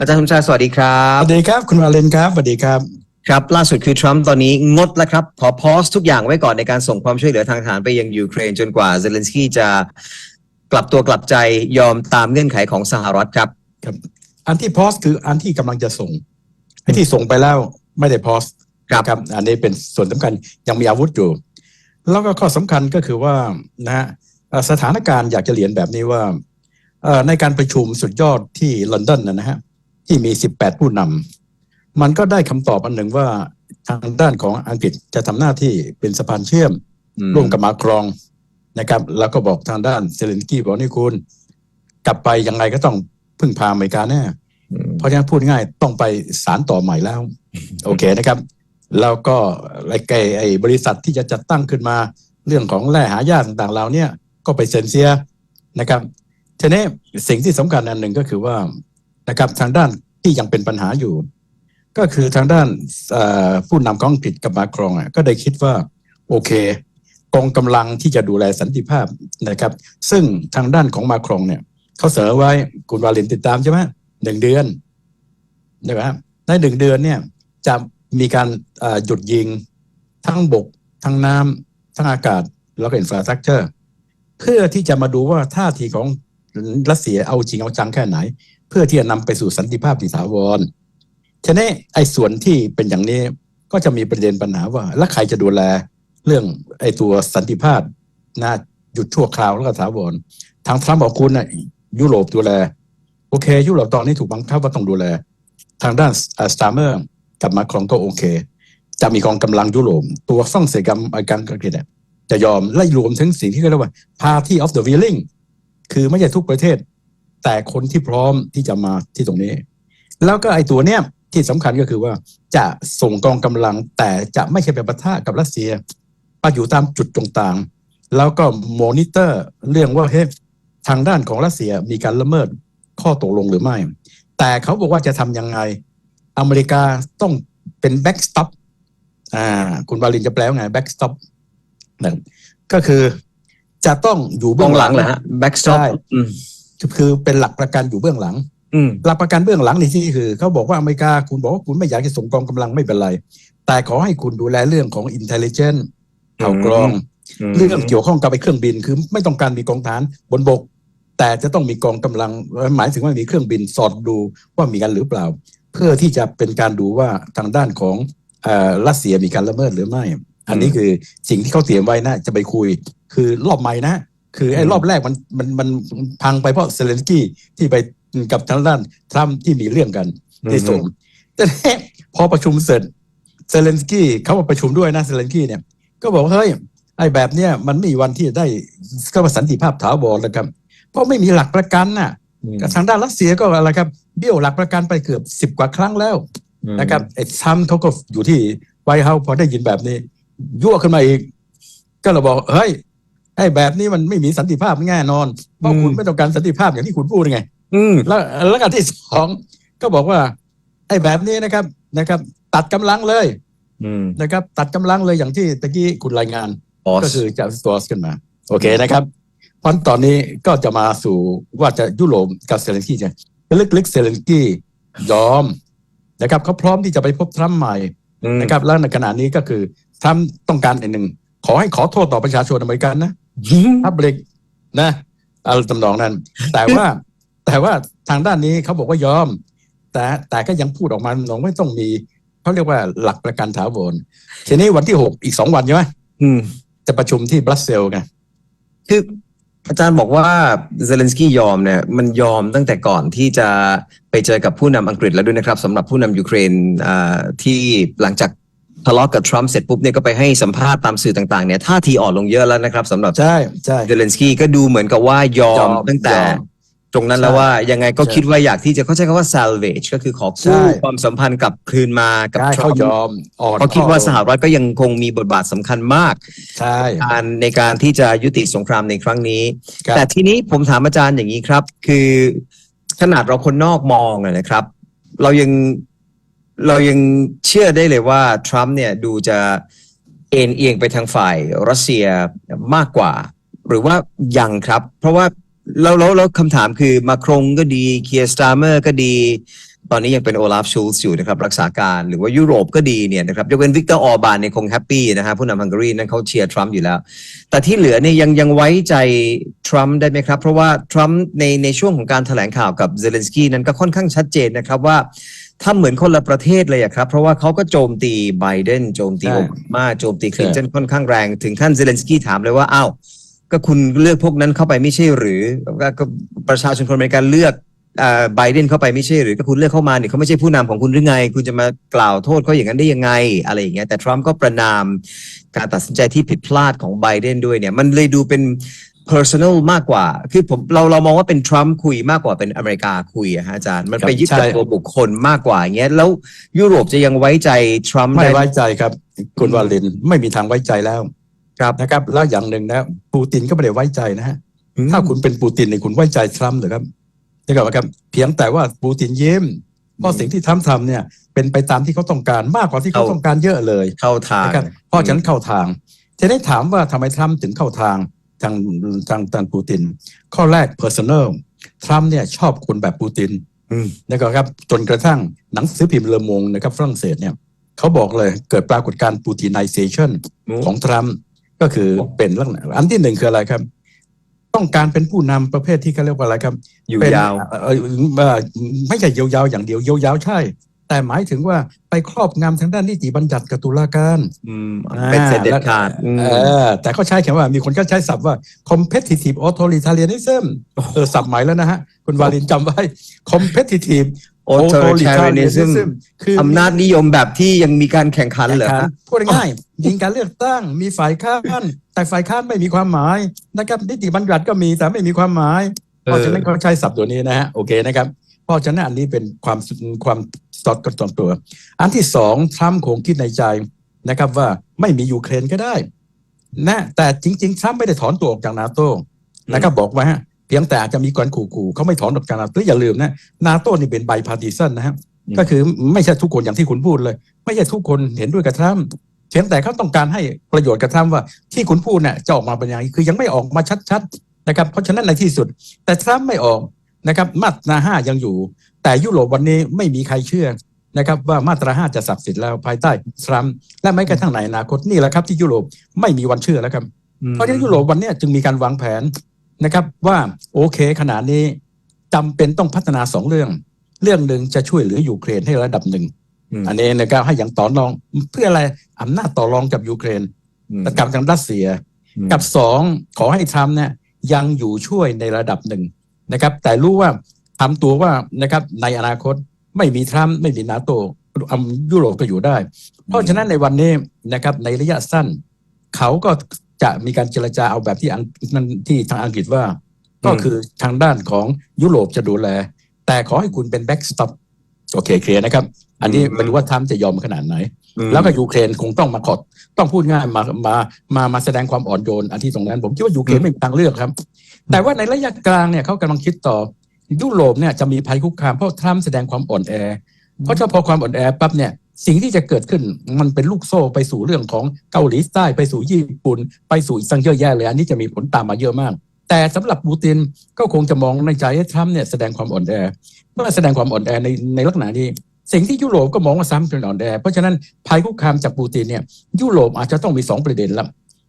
อาจารย์สมชายสวัสดีครัสบวัสดีครับ คุณวาเลนครับสวัสดีครับครับล่าสุดคือทรัมป์ตอนนี้งดแล้วครับขอพอสทุกอย่างไว้ก่อนในการส่งความช่วยเหลือทางทหารไปยังยูเครนจนกว่าเซเลนสกี้จะกลับตัวกลับใจยอมตามเงื่อนไขของสหรัฐครับอันที่พอสคืออันที่กำลังจะส่งไอ้ที่ส่งไปแล้วไม่ได้พอสครับนะครับ อันนี้เป็นส่วนสำคัญยังมีอาวุธอยู่ แล้วก็ข้อสำคัญก็คือว่านะฮะเอ่อสถานการณ์อยากจะเรียนแบบนี้ว่าเอ่อในการประชุมสุดยอดที่ลอนดอนนะนะฮะ ที่มี 18 ผู้นำมันก็ได้คำตอบอันหนึ่งว่าทางด้านของอังกฤษจะทำหน้าที่เป็นสะพานเชื่อมอืมร่วมกับมาครองนะครับ แล้วก็บอกทางด้านเซเลนสกี้บอกนี่คุณ กลับไปยังไงก็ต้องพึ่งพาอเมริกาแน่อืมเพราะฉะนั้นพูดง่ายต้องไปสารต่อใหม่แล้ว โอเคนะครับ แล้วก็ไอ้ไอ้ไอ้บริษัทที่จะจัดตั้งขึ้นมา เรื่องของแร่หายากต่างๆเราเนี่ย ก็ไปเซ็นเซียนะครับทีนี้สิ่งที่สำคัญอันหนึ่งก็คือว่านะครับทางด้าน ที่ยังเป็นปัญหาอยู่ ก็คือทางด้านผู้นำของอังกฤษกับมาครองก็ได้คิดว่าโอเคกองกำลังที่จะดูแลสันติภาพนะครับ ซึ่งทางด้านของมาครองเนี่ยเขาเสนอไว้คุณวาเลนติดตามใช่ไหมหนึ่งเดือนนะครับในหนึ่งเดือนเนี่ยจะมีการหยุดยิงทั้งบก ทั้งน้ำทั้งอากาศ แล้วก็อินฟราสตรักเจอร์ เพื่อที่จะมาดูว่าท่าทีของ รัสเซียเอาจริงเอาจังแค่ไหน เพื่อที่จะนำไปสู่สันติภาพที่ถาวรฉะนั้นไอ้ส่วนที่เป็นอย่างนี้ก็จะมีประเด็นปัญหาว่าแล้วใครจะดูแลเรื่องไอ้ตัวสันติภาพนะหยุดชั่วคราวแล้วก็ถาวรทางทรัมป์บอกคุณนะยุโรปดูแล โอเค ยุโรปตอนนี้ถูกบังคับว่าต้องดูแล ทางด้านสตาร์เมอร์กับมาครองก็โอเค จะมีกองกำลังยุโรปตัวฝรั่งเศสกับอเมริกันอังกฤษเนี่ยจะยอมและรวมถึงสิ่งที่เขาเรียกว่า Party of the Willing คือไม่ใช่ทุกประเทศ แต่คนที่พร้อมที่จะมาที่ตรงนี้ แล้วก็ไอ้ตัวเนี้ยที่สำคัญก็คือว่าจะส่งกองกำลังแต่จะไม่ใช่ไปปะทะกับรัสเซียไปอยู่ตามจุดต่างๆ แล้วก็มอนิเตอร์เรื่องว่าเฮ้ยทางด้านของรัสเซียมีการละเมิดข้อตกลงหรือไม่ แต่เขาบอกว่าจะทำยังไง อเมริกาต้องเป็นแบ็กสต็อปอ่าคุณวาลินจะแปลว่าไงแบ็กสต็อปนะก็คือ จะต้องอยู่เบื้เบื้อองงหหลัลังงเหรอฮะแบ็กสต็อปใช่อืมคือเป็นหลักประกันอยู่เบื้องหลังอืมหลักประกันเบื้องหลังในที่นี้คือเขาบอกว่าอเมริกาคุณบอกว่าคุณไม่อยากจะส่งกองกำลังไม่เป็นไร แต่ขอให้คุณดูแลเรื่องของอินเทลเจนต์ข่าวกรอง เรื่องเกี่ยวข้องกับไปเครื่องบินคือไม่ต้องการมีกองฐานบนบก แต่จะต้องมีกองกำลังหมายถึงว่ามีเครื่องบินสอดดูว่ามีกันหรือเปล่า เพื่อที่จะเป็นการดูว่าทางด้านของเอ่อรัสเซียมีการละเมิดหรือไม่ อันนี้คือสิ่งที่เขาเตรียมไว้นะจะไปคุย คือรอบใหม่นะ คือไอ้รอบแรกมันมันมันพังไปเพราะเซเลนสกี้ที่ไปกับทางด้านทรัมป์ที่มีเรื่องกันที่ส่งแต่เนี่ยพอประชุมเสร็จเซเลนสกี้เขามาประชุมด้วยนะเซเลนสกี้เนี่ยก็บอกว่าเฮ้ยไอ้แบบเนี้ยมันไม่มีวันที่จะได้ก็ว่าสันติภาพถาวรแล้วครับ เพราะไม่มีหลักประกันน่ะทางด้านรัสเซียก็อะไรครับเบี้ยวหลักประกันไปเกือบสิบกว่าครั้งแล้วนะครับไอ้ซัมเขาก็อยู่ที่ไวท์เฮาส์พอได้ยินแบบนี้ ยั่วขึ้นมาอีก ก็เราบอกเฮ้ยไอ้แบบนี้มันไม่มีสันติภาพแน่นอน เพราะคุณไม่ต้องการสันติภาพอย่างที่คุณพูดไงอืมแล้วแล้วกันที่สองก็บอกว่า ไอ้แบบนี้นะครับนะครับ ตัดกำลังเลยอืมนะครับ ตัดกำลังเลยอย่างที่ตะกี้คุณรายงานบอสก็คือจะสตอสขึ้นมา โอเคนะครับเพราะตอนนี้ก็จะมาสู่ว่าจะยุโรปกับเซเลนสกี้จะลึกๆเซเลนสกี้ยอมนะครับเขาพร้อมที่จะไปพบทรัมป์ใหม่นะครับ แล้วในขณะนี้ก็คือ ทรัมป์ต้องการอันหนึ่ง ขอให้ขอโทษต่อประชาชนอเมริกันนะถ้าเบรกนะอะไรตำนองนั้น แต่ว่าแต่ว่าทางด้านนี้เขาบอกว่ายอม แต่แต่ก็ยังพูดออกมาหนองไม่ต้องมีเขาเรียกว่าหลักประกันถาวรทีนี้วันที่หกอีกสองวันใช่ไหมอืมจะประชุมที่บรัสเซลส์ไงคืออาจารย์บอกว่าเซเลนสกี้ยอมเนี่ยมันยอมตั้งแต่ก่อนที่จะไปเจอกับผู้นำอังกฤษแล้วด้วยนะครับสำหรับผู้นำยูเครนอ่าที่หลังจาก ทะเลาะกับทรัมป์เสร็จปุ๊บเนี่ยก็ไปให้สัมภาษณ์ตามสื่อต่างๆเนี่ยท่าทีอ่อนลงเยอะแล้วนะครับสำหรับใช่ใช่เซเลนสกี้ก็ดูเหมือนกับว่ายอมยอมตั้งแต่ ยอมตรงนั้นแล้วใช่ว่ายังไงก็ใช่คิดว่าอยากที่จะเขาใช้คำว่า salvage ก็คือขอใช่ กู้ความสัมพันธ์กลับคืนมากับใช่ทรัเขามป์ยอมอ่อนเพราะคิดว่าสหรัฐก็ยังคงมีบทบาทสำคัญมาก ใช่ การในการที่จะยุติสงครามในครั้งนี้ ครับ แต่ทีนี้ผมถามอาจารย์อย่างนี้ครับ คือขนาดเราคนนอกมองอะนะครับ เรายัง เรายังเชื่อได้เลยว่าทรัมป์เนี่ยดูจะเอ็นเอียงไปทางฝ่ายรัสเซียมากกว่า หรือว่ายังครับ เพราะว่าแล้วแล้วแล้วคำถามคือมาครงก็ดีเคียร์สตาร์เมอร์ก็ดี ตอนนี้ยังเป็นโอลาฟชูลส์อยู่นะครับรักษาการหรือว่ายุโรปก็ดีเนี่ยนะครับยกเว้นวิกเตอร์ออร์บานเนี่ยคงแฮปปี้นะฮะผู้นำฮังการีนั้นเขาเชียร์ทรัมป์อยู่แล้ว แต่ที่เหลือเนี่ยยังยังไว้ใจทรัมป์ได้ไหมครับ เพราะว่าทรัมป์ในในช่วงของการแถลงข่าวกับเซเลนสกี้นั้นก็ค่อนข้างชัดเจนนะครับว่าถ้าเหมือนคนละประเทศเลยอะครับ เพราะว่าเขาก็โจมตีไบเดนโจมตีใช่โอบามาโจมตีคลินตันค่อนข้างแรง ถึงขั้นเซเลนสกี้ถามเลยว่าอ้าวก็คุณเลือกพวกนั้นเข้าไปไม่ใช่หรือก็ก็ประชาชนคนอเมริกันเลือก ไบเดนเข้าไปไม่ใช่หรือก็คุณเลือกเข้ามาเนี่ยเขาไม่ใช่ผู้นำของคุณหรือไง คุณจะมากล่าวโทษเขาอย่างนั้นได้ยังไง อะไรอย่างเงี้ยแต่ทรัมป์ก็ประนามการตัดสินใจที่ผิดพลาดของไบเดนด้วยเนี่ย มันเลยดูเป็น personal มากกว่า คือผมเราเรามองว่าเป็นทรัมป์คุยมากกว่าเป็นอเมริกาคุยอะฮะอาจารย์ มันครับไปยึดกับใช่ตัวบุคคลมากกว่าอย่างเงี้ยแล้วยุโรปจะยังไว้ใจทรัมป์ไม่ได้ไว้ใจครับ คุณวาลินไม่มีทางไว้ใจแล้วครับนะครับ แล้วอย่างหนึ่งนะปูตินก็ไม่ได้ไว้ใจนะฮะอืมถ้าคุณเป็นปูตินเนี่ยคุณไว้ใจทรัมป์เหรือครับ นี่ก็ครับเพียงแต่ว่าปูตินเยิ้มเพราะสิ่งที่ทรัมป์ทำเนี่ย เป็นไปตามที่เขาต้องการมากกว่าที่เขาต้องการเยอะเลย เข้าทางนะครับเพราะฉะนั้นเข้าทางจะได้ถามว่าทำไมทรัมป์ถึงเข้าทางทางทางทางปูติน ข้อแรก personal ทรัมป์เนี่ยชอบคนแบบปูตินอืมนะครับครับจนกระทั่งหนังสือพิมพ์เลอมงนะครับฝรั่งเศสเนี่ยเขาบอกเลยเกิดปรากฏการณ์ปูติน i เซชันของทรัมป์ก็คือเป็นลักษณะอันที่หนึ่งคืออะไรครับ ต้องการเป็นผู้นำประเภทที่เขาเรียกว่าอะไรครับอยู่เป็นยาวเอ่อเอ่อเอ่อไม่ใช่ยาวๆอย่างเดียวยาวๆใช่ แต่หมายถึงว่าไปครอบงำทางด้านนิติบัญญัติกับตุลาการอืมเป็นเสร็จเด็ดขาดอืมเออแต่เขาใช้คำว่ามีคนก็ใช้ศัพท์ว่า competitive authoritarianism เออศัพท์ใหม่แล้วนะฮะ คุณวาลินจำไว้ competitive authoritarianism คืออำนาจนิยมแบบที่ยังมีการแข่งขันเหรอแข่งขัฮะนพูดง่ายๆยิงการเลือกตั้งมีฝ่ายค้านแต่ฝ่ายค้านไม่มีความหมายนะครับนิติบัญญัติก็มีแต่ไม่มีความหมายเพราะฉะนั้นเขาใช้ศัพท์ตัวนี้นะฮะโอเคนะครับเพราะฉะนั้นอันนี้เป็นความความสอดกันตรงตัว อันที่สองทรัมป์คงคิดในใจนะครับว่าไม่มียูเครนก็ได้นะแต่จริง ๆทรัมป์ไม่ได้ถอนตัวออกจากนาโตนะครับบอกว่าฮะ เพียงแต่อาจจะมีการขู่ๆเขาไม่ถอนออกจากนาโตอย่าลืมนะนาโตนี่เป็นไบพาร์ติซันนะฮะอืมก็คือไม่ใช่ทุกคนอย่างที่คุณพูดเลย ไม่ใช่ทุกคนเห็นด้วยกับทรัมป์เพียงแต่เขาต้องการให้ประโยชน์กับทรัมป์ว่าที่คุณพูดเนี่ยจะออกมาเป็นยังไงคือยังไม่ออกมาชัดๆนะครับเพราะฉะนั้นในที่สุด แต่ทรัมป์ไม่ออกนะครับมาตราห้ายังอยู่ แต่ยุโรปวันนี้ไม่มีใครเชื่อนะครับว่ามาตราห้าจะศักดิ์สิทธิ์แล้วภายใต้ทรัมป์และแม้กระทั่งในอนาคตนี่แหละครับที่ยุโรปไม่มีวันเชื่อแล้วครับเพราะฉะนั้นยุโรปวันเนี้ยจึงมีการวางแผน นะครับว่าโอเคขณะนี้จำเป็นต้องพัฒนาสองเรื่อง เรื่องหนึ่งจะช่วยเหลือยูเครนให้ระดับหนึ่งมอันนี้นะครับให้อย่างต่อรองเพื่ออะไรอำนาจต่อรองกับยูเครนอืมกับทางรัสเซียอืมกับสองขอให้ทรัมป์เนี่ยยังอยู่ช่วยในระดับหนึ่งนะครับ แต่รู้ว่าทำตัวว่านะครับในอนาคตไม่มีทรัมป์ไม่มีนาโตอำยุโรปก็อยู่ได้ เพราะฉะนั้นในวันนี้นะครับในระยะสั้น เขาก็ จะมีการเจรจาเอาแบบที่อังนั่นที่ทางอังกฤษว่า ก็คือทางด้านของยุโรปจะดูแล แต่ขอให้คุณเป็นแบ็กสต็อปโอเคเคลียร์นะครับ อันนี้อืมไม่รู้ว่าทรัมป์จะยอมขนาดไหนอืมแล้วก็ยูเครนคงต้องมาขอต้องพูดง่ายมามามามาแสดงความอ่อนโยนอันที่ตรงนั้น ผมคิดว่ายูเครนไม่มีทางเลือกครับ แต่ว่าในระยะกลางเนี่ยเขากำลังคิดต่อยุโรปเนี่ยจะมีภัยคุกคามเพราะทรัมป์แสดงความอ่อนแอ เพราะถ้าพอความอ่อนแอปั๊บเนี่ย สิ่งที่จะเกิดขึ้นมันเป็นลูกโซ่ไปสู่เรื่องของเกาหลีใต้ไปสู่ญี่ปุ่น ไปสู่อีกสังเยอะแยะเลยอันนี้จะมีผลตามมาเยอะมาก แต่สำหรับปูตินก็คงจะมองในใจให้ทรัมป์เนี่ยแสดงความอ่อนแอเมื่อแสดงความอ่อนแอในในลักษณะนี้ สิ่งที่ยุโรปก็มองว่าซ้ำเป็นอ่อนแอเพราะฉะนั้นภัยคุกคามจากปูตินเนี่ยยุโรปอาจจะต้องมีสองประเด็นละ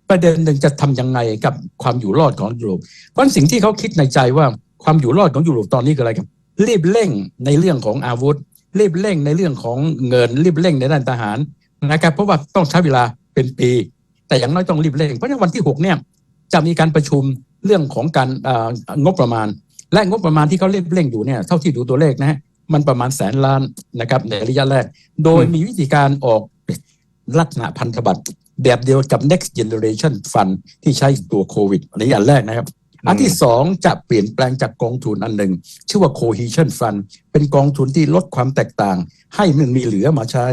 ประเด็นหนึ่งจะทำยังไงกับความอยู่รอดของยุโรปเพราะฉะนั้นสิ่งที่เขาคิดในใจว่าความอยู่รอดของยุโรปตอนนี้คืออะไรครับรีบเร่งในเรื่องของอาวุธ รีบเร่งในเรื่องของเงินรีบเร่งในด้านทหารนะครับเพราะว่าต้องใช้เวลาเป็นปี แต่อย่างน้อยต้องรีบเร่ง เพราะฉะนั้นวันที่หกเนี่ยจะมีการประชุมเรื่องของการงบประมาณ และงบประมาณที่เขาเร่งเร่งอยู่เนี่ยเท่าที่ดูตัวเลขนะฮะมันประมาณแสนล้านนะครับในระยะแรก โดยมีวิธีการออกลักษณะพันธบัตรแบบเดียวกับ next generation fund ที่ใช้ตัวโควิดในอันแรกนะครับ อันที่สองจะเปลี่ยนแปลงจากกองทุนอันหนึ่ง ชื่อว่า cohesion fund เป็นกองทุนที่ลดความแตกต่าง ให้มันมีเหลือมาใช้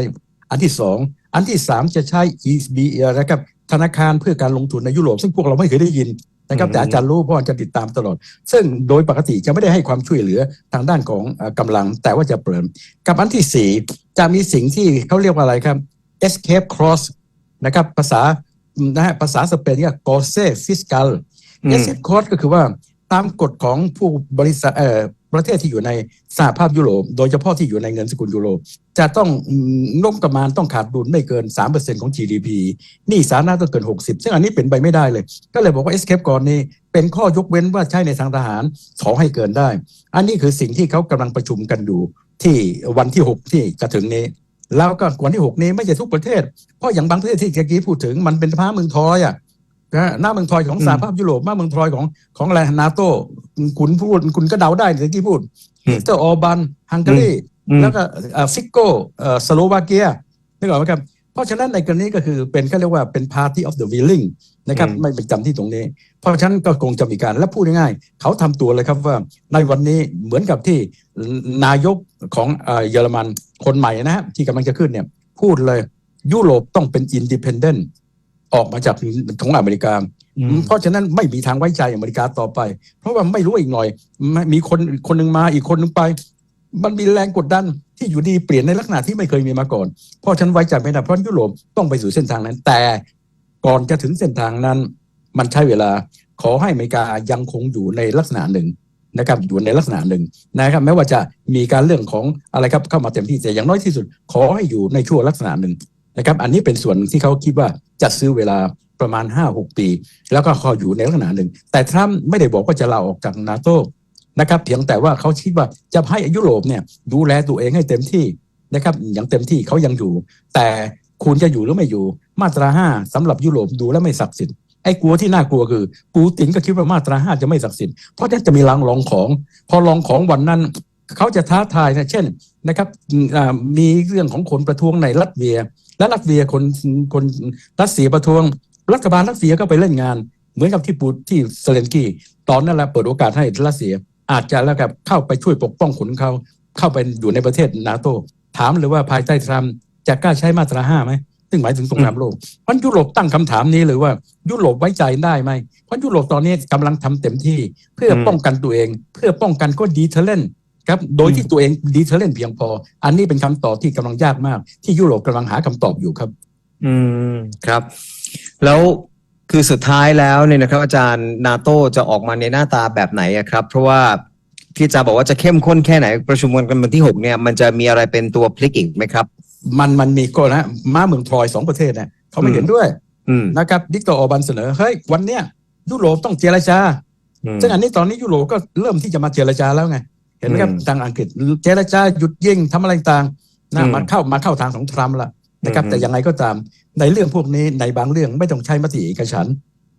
อันที่สองอันที่สามจะใช้ ECB นะครับธนาคารเพื่อการลงทุนในยุโรป ซึ่งพวกเราไม่เคยได้ยินนะครับอืมแต่อาจารย์รู้เพราะอาจารย์ติดตามตลอด ซึ่งโดยปกติจะไม่ได้ให้ความช่วยเหลือทางด้านของเอ่อกำลัง แต่ว่าจะเปลี่ยนกับอันที่สี่จะมีสิ่งที่เขาเรียกว่าอะไรครับ escape clause นะครับภาษานะฮะภาษาสเปนเรียก goce fiscal อืม escape clause ก็คือว่าตามกฎของผู้บริษัทเอ่อประเทศที่อยู่ในสหภาพยุโรป โดยเฉพาะที่อยู่ในเงินสกุลยูโรจะต้องอืมงบประมาณต้องขาดดุลไม่เกิน 3%ของ GDP หนี่สาธารณะต้องเกิน 60 ซึ่งอันนี้เป็นไปไม่ได้เลย ก็เลยบอกว่า escape ก่อนนี้เป็นข้อยกเว้นว่าใช้ในทางทหารขอให้เกินได้ อันนี้คือสิ่งที่เขากำลังประชุมกันอยู่ที่วันที่ 6 ที่จะถึงนี้ แล้วก็วันที่ 6 นี้ไม่ใช่ทุกประเทศ เพราะอย่างบางประเทศที่เมื่อกี้พูดถึงมันเป็นพระเมืองทอยอะ นะฮะหน้าเมืองทอยของอืมสหภาพยุโรปหน้าเมืองทอยของของอะไรนาโตคุณพูดคุณก็เดาได้เมื่อกี้พูดอืมวิกเตอร์ออร์บันฮังการีอืมแล้วก็ฟิกโกสโลวาเกียนึกออกไหมครับ เพราะฉะนั้นในกรณีก็คือเป็นเขาเรียกว่าเป็น party of the willing นะครับอืมไม่ไปจำที่ตรงนี้ เพราะฉะนั้นก็คงจะมีการและพูดง่ายๆเขาทำตัวเลยครับว่าในวันนี้เหมือนกับที่นายกของเอ่อเยอรมันคนใหม่นะฮะที่กำลังจะขึ้นเนี่ยพูดเลยยุโรปต้องเป็นอินดิเพนเดนต์ ออกมาจากของอเมริกาอืมเพราะฉะนั้นไม่มีทางไว้ใจอเมริกาต่อไป เพราะว่าไม่รู้อีกหน่อยไม่มีคนคนหนึ่งมาอีกคนหนึ่งไป มันมีแรงกดดันที่อยู่ดีเปลี่ยนในลักษณะที่ไม่เคยมีมาก่อน เพราะฉะนันไว้ใจไม่ได้เพราะยุโรปต้องไปสู่เส้นทางนั้น แต่ก่อนจะถึงเส้นทางนั้น มันใช้เวลาขอให้อเมริกายังคงอยู่ในลักษณะหนึ่งนะครับอยู่ในลักษณะหนึ่งนะครับแม้ว่าจะมีการเรื่องของอะไรครับเข้ามาเต็มที่แต่อย่างน้อยที่สุด ขอให้อยู่ในช่วงลักษณะหนึ่ง นะครับ อันนี้เป็นส่วนที่เขาคิดว่าจะซื้อเวลาประมาณ 5-6 ปี แล้วก็ขออยู่ในลักษณะหนึ่ง แต่ทรัมป์ไม่ได้บอกว่าจะลาออกจากนาโตนะครับเพียงแต่ว่าเขาคิดว่าจะให้ยุโรปเนี่ยดูแลตัวเองให้เต็มที่นะครับอย่างเต็มที่เขายังอยู่ แต่คุณจะอยู่หรือไม่อยู่ มาตราห้าสำหรับยุโรปดูแล้วไม่ศักดิ์สิทธิ์ไอ้กลัวที่น่ากลัวคือ ปูตินก็คิดว่ามาตราห้าจะไม่ศักดิ์สิทธิ์เพราะนั้นจะมีรางรองของ พอรองของวันนั้นเขาจะท้าทายนะเช่นนะครับมีเรื่องของคนประท้วงในรัสเซีย และรัสเซียคนคนรัสเซียประท้วง รัฐบาลรัสเซียก็ไปเล่นงาน เหมือนกับที่ปูที่เซเลนสกี้ตอนนั้นแหละเปิดโอกาสให้รัสเซีย อาจจะแล้วกับเข้าไปช่วยปกป้องคนเขาเข้าไปอยู่ในประเทศนาโตถามเลยว่าภายใต้ทรัมป์จะกล้าใช้มาตราห้าไหมซึ่งหมายถึงสงครามโลกเพราะยุโรปตั้งคำถามนี้เลยว่า ยุโรปไว้ใจได้ไหมเพราะยุโรปตอนนี้กำลังทำเต็มที่ เพื่อป้องกันตัวเอง เพื่อป้องกันก็ดีเทเลน ครับโดยที่ตัวเองดีเทเลนเพียงพอ อันนี้เป็นคำตอบที่กำลังยากมาก ที่ยุโรปกำลังหาคำตอบอยู่ครับ อืมครับ แล้วคือสุดท้ายแล้วเนี่ยนะครับ อาจารย์นาโตจะออกมาในหน้าตาแบบไหนอะครับ เพราะว่าที่อาจารย์บอกว่าจะเข้มข้นแค่ไหน ประชุมกันวันที่หกเนี่ยมันจะมีอะไรเป็นตัวพลิกอีกไหมครับ มันมันมีก็นะม้าเมืองทรอยสองประเทศเนี่ยเขาไม่อืมเห็นด้วยอืมนะครับดิกเตอร์ออร์บันเสนอเฮ้ยวันเนี้ยยุโรปต้องเจรจาอืมซึ่งอันนี้ตอนนี้ยุโรปก็เริ่มที่จะมาเจรจาแล้วไง เห็นไหมครับอืมทางอังกฤษเจรจาหยุดยิงทำอะไรต่างนะอืมมาเข้ามาเข้าทางของทรัมป์ละนะครับอืมแต่ยังไงก็ตามในเรื่องพวกนี้ในบางเรื่องไม่ต้องใช้มติเอกฉันท์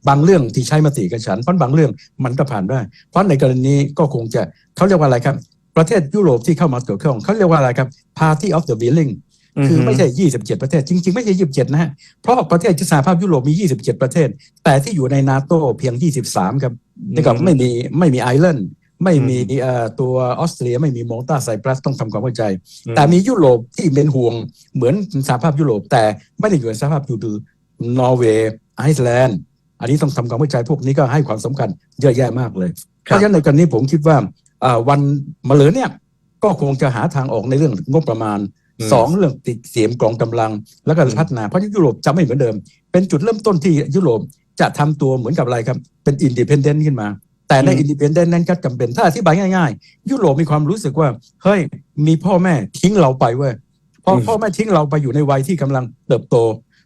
บางเรื่องที่ใช้มติเอกฉันท์เพราะบางเรื่องมันก็ผ่านได้ เพราะในกรณีก็คงจะเขาเรียกว่าอะไรครับ ประเทศยุโรปที่เข้ามาเกี่ยวข้องเขาเรียกว่าอะไรครับ Party of the Willing คือไม่ใช่ 27 ประเทศ จริง ๆ ไม่ใช่ 27 นะฮะ เพราะประเทศที่สหภาพยุโรปมี 27 ประเทศ แต่ที่อยู่ในนาโตเพียง 23 ครับนี่ก็ไม่มีไม่มีไอร์แลนด์ ไม่มีเอ่อตัวออสเตรียไม่มีมอลตาไซปรัสต้องทำความเข้าใจ แต่มียุโรปที่เป็นห่วงเหมือนสหภาพยุโรป แต่ไม่ได้อยู่ในสหภาพยูโรนอร์เวย์ไอซ์แลนด์อันนี้ต้องทำความเข้าใจพวกนี้ก็ให้ความสำคัญเยอะแยะมากเลย เพราะฉะนั้นในกรณีผมคิดว่าอ่าวันมะเรือนเนี่ยก็คงจะหาทางออกในเรื่องงบประมาณอืมสองเรื่องติดเสียมกองกำลัง แล้วก็พัฒนาเพราะยุโรปจะไม่เหมือนเดิม เป็นจุดเริ่มต้นที่ยุโรปจะทำตัวเหมือนกับอะไรครับ เป็นอินดิเพนเดนต์ขึ้นมา แต่ในอืมอินดิเพนเดนต์นั้นก็จำเป็นถ้าอธิบายง่ายๆ ยุโรปมีความรู้สึกว่า เฮ้ย มีพ่อแม่ทิ้งเราไปเว้ยพอพ่อแม่ทิ้งเราไปอยู่ในวัยที่กำลังเติบโต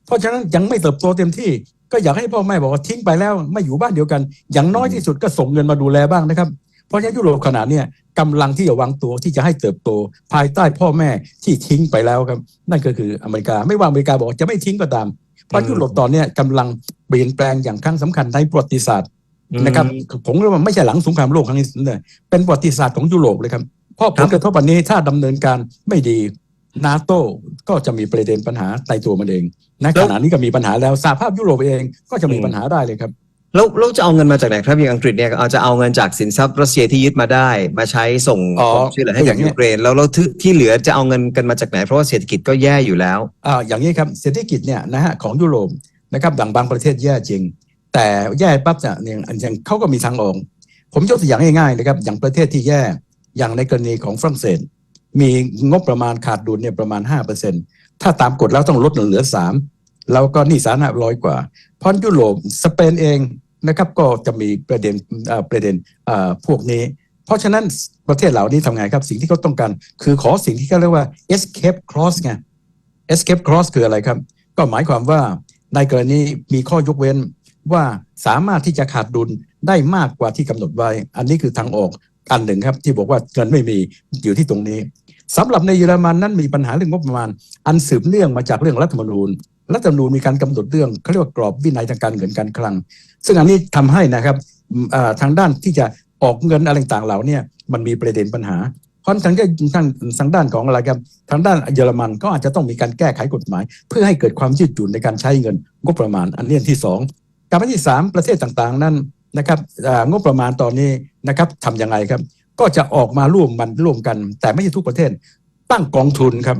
เพราะฉะนั้นยังไม่เติบโตเต็มที่ ก็อยากให้พ่อแม่บอกว่าทิ้งไปแล้วไม่อยู่บ้านเดียวกัน อย่างน้อยที่สุดก็ส่งเงินมาดูแลบ้างนะครับ เพราะฉะนั้นยุโรปขนาดเนี้ยกำลังที่จะวางตัวที่จะให้เติบโต ภายใต้พ่อแม่ที่ทิ้งไปแล้วครับ นั่นก็คืออเมริกาไม่ว่าอเมริกาบอกจะไม่ทิ้งก็ตามเพราะยุโรปตอนเนี้ยกำลังเปลี่ยนแปลงอย่างครั้งสำคัญในประวัติศาสตร์ นะครับผมเรียกว่าไม่ใช่หลังสงครามโลกครั้งนี้เลยเป็นประวัติศาสตร์ของยุโรปเลยครับเพราะผลกระทบอันนี้ถ้าดำเนินการไม่ดีนาโตก็จะมีประเด็นปัญหาในตัวมันเองในขณะนี้ก็มีปัญหาแล้วสหภาพยุโรปเองก็จะมีปัญหาได้เลยครับแล้วเราจะเอาเงินมาจากไหนครับอย่างอังกฤษเนี่ยเอาจะเอาเงินจากสินทรัพย์รัสเซียที่ยึดมาได้ มาใช้ส่งอ๋อความช่วยเหลือให้อกัย่าบงเงี้ยูยเครนแล้วเราที่ที่เหลือจะเอาเงินกันมาจากไหนเพราะว่าเศรษฐกิจก็แย่อยู่แล้วอ่าอย่างนี้ครับเศรษฐกิจเนี่ยนะฮะของยุโรปนะครับบางบางประเทศแย่จริง แต่แย่ปั๊บเนี่ยอย่างอย่างเขาก็มีทางออกผมยกตัวอย่างง่ายๆนะครับ อย่างประเทศที่แย่อย่างในกรณีของฝรั่งเศส มีงบประมาณขาดดุลเนี่ยประมาณ 5%ถ้าตามกฎแล้วต้องลดเหลือ 3 แล้วก็นี่สาธารณะร้อยกว่าเพราะยุโรปสเปนเองนะครับก็จะมีประเด็นประเด็นพวกนี้ เพราะฉะนั้นประเทศเหล่านี้ทำไงครับ สิ่งที่เขาต้องการ คือขอสิ่งที่เขาเรียกว่า escape clause ไง escape clause คืออะไรครับ ก็หมายความว่าในกรณีมีข้อยกเว้น ว่าสามารถที่จะขาดดุลได้มากกว่าที่กำหนดไว้ อันนี้คือทางออกอันหนึ่งครับ ที่บอกว่าเงินไม่มีอยู่ที่ตรงนี้สำหรับในเยอรมันนั้นมีปัญหาเรื่องงบประมาณ อันสืบเนื่องมาจากเรื่องรัฐธรรมนูญรัฐธรรมนูญมีการกำหนดเรื่องเขาเรียกว่ากรอบวินัยทางการเงินการคลัง ซึ่งอันนี้ทำให้นะครับทางด้านที่จะออกเงินอะไรต่างเหล่านี้มันมีประเด็นปัญหาเพราะทางด้านทางทางด้านของอะไรครับทางด้านเยอรมันก็อาจจะต้องมีการแก้ไขกฎหมาย เพื่อให้เกิดความยืดหยุ่นในการใช้เงินงบประมาณ อันนี้อันที่สอง การที่สามประเทศต่างๆ นั้นนะครับงบประมาณตอนนี้นะครับทำยังไงครับ ก็จะออกมาร่วมมันร่วมกัน แต่ไม่ใช่ทุกประเทศตั้งกองทุนครับ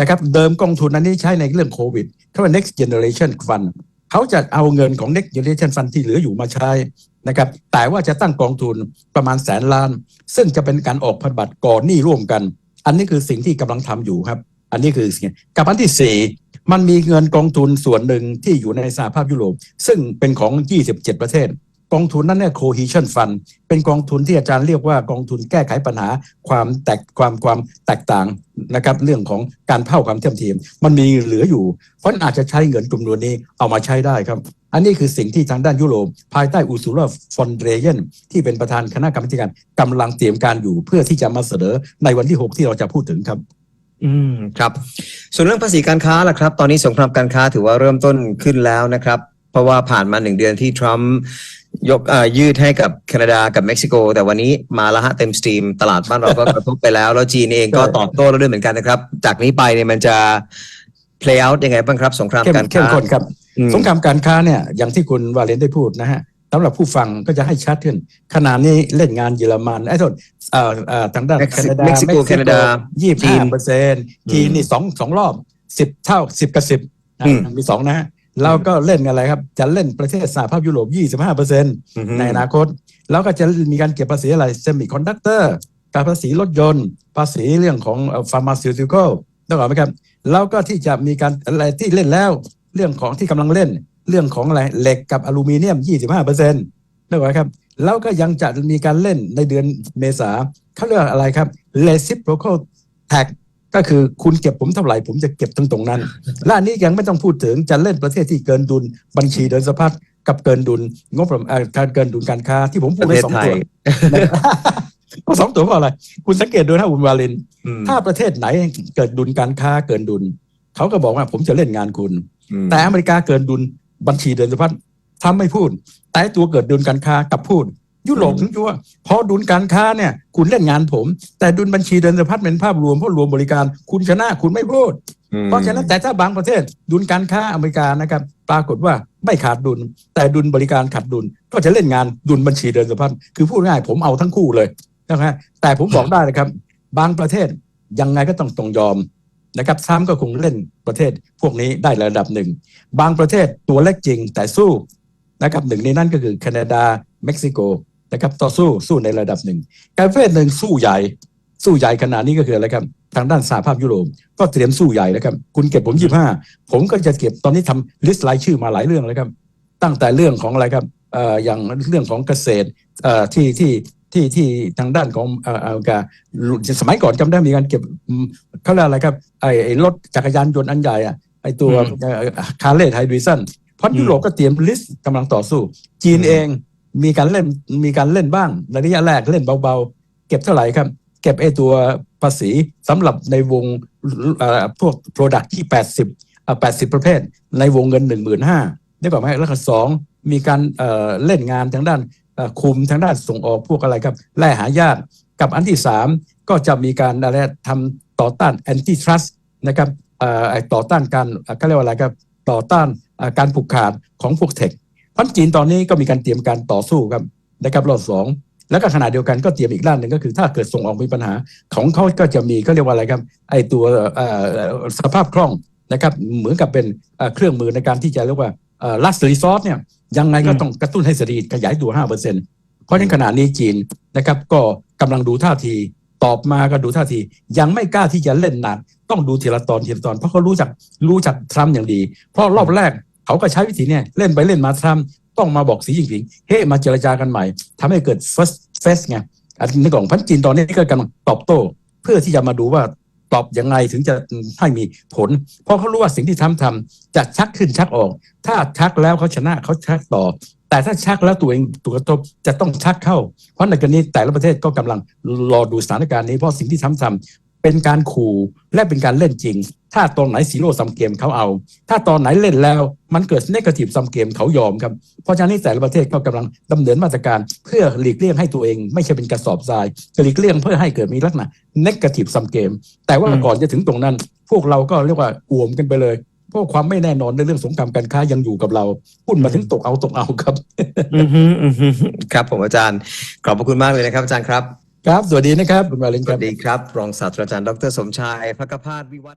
นะครับเดิมกองทุนอันนี้ใช้ในเรื่องโควิดเขาเรียก next generation fund เขาจะเอาเงินของ next generation fund ที่เหลืออยู่มาใช้นะครับแต่ว่าจะตั้งกองทุนประมาณแสนล้าน ซึ่งจะเป็นการออกพันธบัตรก่อนหนี้ร่วมกัน อันนี้คือสิ่งที่กำลังทำอยู่ครับ อันนี้คือสิ่งกับอันที่สี่ มันมีเงินกองทุนส่วนหนึ่งที่อยู่ในสหภาพยุโรป ซึ่งเป็นของ 27 ประเทศ กองทุนนั้นเนี่ย cohesion fund เป็นกองทุนที่อาจารย์เรียกว่ากองทุนแก้ไขปัญหาความแตกความความแตกต่างนะครับ เรื่องของการเท่าความเทียมเทียมมันมีเหลืออยู่เพราะอาจจะใช้เงินจำนวนนี้เอามาใช้ได้ครับ อันนี้คือสิ่งที่ทางด้านยุโรป ภายใต้อุซูลาฟอนเดรเยนที่เป็นประธานคณะกรรมการกำลังเตรียมการอยู่ เพื่อที่จะมาเสนอในวันที่ 6 ที่เราจะพูดถึงครับ อืมครับ ส่วนเรื่องภาษีการค้าล่ะครับ ตอนนี้สงครามการค้าถือว่าเริ่มต้นขึ้นแล้วนะครับ เพราะว่าผ่านมาหนึ่งเดือนที่ทรัมป์ยกเอ่อยืดให้กับแคนาดากับเม็กซิโก แต่วันนี้มาและฮะเต็มสตรีม ตลาดบ้านเราก็กระทบไปแล้ว แล้วจีนเองก็ใช่ตอบโต้แล้วด้วยเหมือนกันนะครับ จากนี้ไปเนี่ยมันจะ play out ยังไงบ้างครับ สงครามเข้มการเข้มค้าข้นครับอืมสงครามการค้าเนี่ย อย่างที่คุณวาเลนได้พูดนะฮะ สำหรับผู้ฟังก็จะให้ชัดขึ้นขณะนี้เล่นงานเยอรมันไอ้โทษเอ่อเอ่อทางด้านเม็กแคซินาดาเม็กซิโกแคนาดายี่จีห้านเปอร์เซ็นต์จีนนี่สองสองรอบสิบเท่าสิบกับสิบอืมมีสองนะฮะเราก็เล่นอะไรครับ จะเล่นประเทศสหภาพยุโรปยี่สิบห้าเปอร์เซ็นต์อือฮึในอนาคต แล้วก็จะมีการเก็บภาษีอะไรเซมิคอนดักเตอร์การภาษีรถยนต์ ภาษีเรื่องของฟาร์มาซิวติคอลต้องบอกไหมครับ แล้วก็ที่จะมีการอะไรที่เล่นแล้ว เรื่องของที่กำลังเล่น เรื่องของอะไรเหล็กกับอลูมิเนียม 25เปอร์เซ็นต์ได้ไหมครับแล้วก็ยังจะมีการเล่นในเดือนเมษาเขาเรียกว่าอะไรครับ reciprocal tax ก็คือคุณเก็บผมเท่าไหร่ผมจะเก็บทั้งตรงนั้น และอันนี้ยังไม่ต้องพูดถึงจะเล่นประเทศที่เกินดุลบัญชีเดินสะพัดกับเกินดุลงบประมาณเอ่อการเกินดุลการค้าที่ผมพูปดระไปเทศสองไทตัยวก็สองตัวเพราะอะไร คุณสังเกตดูนะคุณวาลินอืมถ้าประเทศไหนเกิดดุลการค้าเกินดุล เขาก็บอกว่าผมจะเล่นงานคุณอืมแต่อเมริกาเกินดุล บัญชีเดินสะพัดทำไม่พูด แต่ตัวเกิดดุลการค้ากับพูด ยุโรปถึงจะว่าพอดุลการค้าเนี่ยคุณเล่นงานผม แต่ดุลบัญชีเดินสะพัดเป็นภาพรวมเพราะรวมบริการ คุณชนะคุณไม่พูดอืมเพราะฉะนั้นแต่ถ้าบางประเทศดุลการค้าอเมริกานะครับปรากฏว่าไม่ขาดดุล แต่ดุลบริการขาดดุล ก็จะเล่นงานดุลบัญชีเดินสะพัดคือพูดง่ายผมเอาทั้งคู่เลยนะฮะแต่ผมบอกได้นะครับ บางประเทศยังไงก็ต้องต้องยอม นะครับซ้ำก็คงเล่นประเทศพวกนี้ได้ระดับหนึ่ง บางประเทศตัวเล็กจริงแต่สู้นะครับหนึ่งในนั้นก็คือแคนาดาเม็กซิโกนะครับต่อสู้สู้ในระดับหนึ่งการประเภทหนึ่งสู้ใหญ่ สู้ใหญ่ขนาดนี้ก็คืออะไรครับทางด้านสหภาพยุโรปก็เตรียมสู้ใหญ่แล้วครับ คุณเก็บผมยี่ห้าผมก็จะเก็บตอนนี้ทำลิสต์รายชื่อมาหลายเรื่องแล้วครับ ตั้งแต่เรื่องของอะไรครับเอ่ออย่างเรื่องของเกษตรเอ่อที่ที่ ที่ที่ทางด้านของเอ่ออเมริกาสมัยก่อนจำได้มีการเก็บอืมเขาเรียกอะไรครับไอ้ไอ้รถจักรยานยนต์อันใหญ่อะไอ้ตัวคาร์เลย์ไฮดริสันเพราะยุโรปก็เตรียมลิสต์กำลังต่อสู้ จีนเองมีการเล่นมีการเล่นบ้างในระยะแรกเล่นเบาๆ เก็บเท่าไหร่ครับ เก็บไอ้ตัวภาษีสำหรับในวงเอ่อพวก Product ที่ 80อะ80 ประเภท ในวงเงิน 1 5 0 0 0ได้ก่อนไหมแล้วก็สองมีการเอ่อเล่นงานทางด้านเอ่อ คุมทางด้านส่งออกพวกอะไรครับแร่หายากกับอันที่ 3 ก็จะมีการอะไรทำต่อต้าน anti trust นะครับต่อต้านการเขาเรียกว่าอะไรครับต่อต้านการผูกขาดของพวกเทคพันจีนตอนนี้ก็มีการเตรียมการต่อสู้ครับนะครับรอบสองแล้วก็ขณะเดียวกันก็เตรียมอีกด้านหนึ่งก็คือถ้าเกิดส่งออกมีปัญหาของเขาก็จะมีเขาเรียกว่าอะไรครับไอตัวสภาพคล่องนะครับเหมือนกับเป็นเครื่องมือในการที่จะเรียกว่าเอ่อ last resort เนี่ย ยังไงก็ต้องกระตุ้นให้เศรษฐกิจขยายตัว5%เพราะฉะนั้นขณะนี้จีนนะครับ ก็กำลังดูท่าทีตอบมาก็ดูท่าที ยังไม่กล้าที่จะเล่นหนักต้องดูทีละตอนทีละตอน เพราะเขารู้จักรู้จักทรัมป์อย่างดี เพราะรอบแรกเขาก็ใช้วิธีเนี่ยเล่นไปเล่นมาทรัมป์ต้องมาบอกสีจิ้งผิงเฮ้มาเจรจากันใหม่ทำให้เกิด first face ไงอันนี้ของพันจีนตอนนี้ก็กำลังตอบโต้ เพื่อที่จะมาดูว่า ตอบยังไงถึงจะให้มีผล เพราะเขารู้ว่าสิ่งที่ทำทำจะชักขึ้นชักออก ถ้าชักแล้วเขาชนะเขาชักต่อ แต่ถ้าชักแล้วตัวเองตัวกระทบจะต้องชักเข้า เพราะในกรณีแต่ละประเทศก็กำลังรอดูสถานการณ์นี้เพราะสิ่งที่ทำทำ เป็นการขู่และเป็นการเล่นจริง ถ้าตอนไหนซีโร่ซัมเกมเขาเอา ถ้าตอนไหนเล่นแล้วมันเกิดเนกาทีฟซัมเกมเขายอมครับ เพราะฉะนั้นแต่ละประเทศก็กำลังดำเนินมาตรการเพื่อหลีกเลี่ยงให้ตัวเอง ไม่ใช่เป็นกระสอบทรายหลีกเลี่ยงเพื่อให้เกิดมีลักษณะเนกาทีฟซัมเกมแต่ว่าก่อนจะถึงตรงนั้น พวกเราก็เรียกว่าอ่วมกันไปเลยเพราะความไม่แน่นอนในเรื่องสงครามการค้ายังอยู่กับเราหุ้นมาถึงตกเอาตกเอาครับ อือฮึอือฮึครับผมอาจารย์ ขอบพระคุณมากเลยนะครับอาจารย์ครับ ครับ สวัสดีนะครับคุณวาเลนสครัวัสดีครับ รองศาสตราจารย์ดรสมชายพักพาดวิวัฒน์